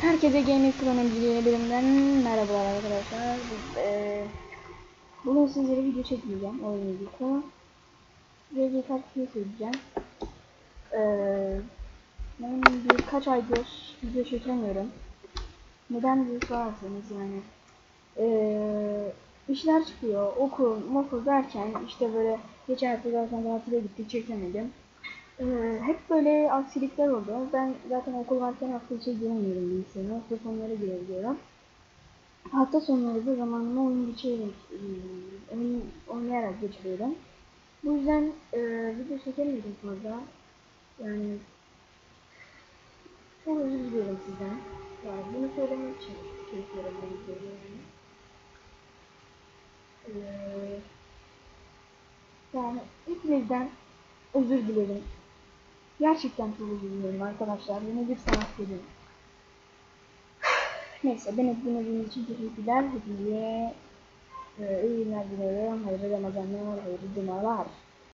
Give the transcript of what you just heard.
Herkese Gaming Kronoloji yeni bölümden merhabalar arkadaşlar. Eee, bugün sizlere video çekmeyeceğim, oyun videosu. Ve birkaç şey söyleyeceğim. Eee, ben birkaç aydır video çekemiyorum. Neden diye sorarsanız yani. Eee, işler çıkıyor, okul, okul derken işte böyle geçen hafta zaten tatile gittik çekemedim. Ee, hep böyle aksilikler oldu. Ben zaten okul varken hafta içi giremiyorum bilgisayarına. Hafta sonları girebiliyorum. Hafta sonları da zamanımı oyun geçirerek, oyun oynayarak geçiriyorum. Bu yüzden e, video çekemedim fazla. Yani çok özür diliyorum sizden. Yani bunu söylemek için çekiyorum bu videoyu. Yani. Ee, yani hepinizden özür dilerim. Gerçekten çok özür diliyorum arkadaşlar. Yine bir sanat geliyor. Neyse beni dinlediğiniz için teşekkürler. Hepinize e, iyi günler diliyorum. Hayırlı Ramazanlar, hayırlı cumalar.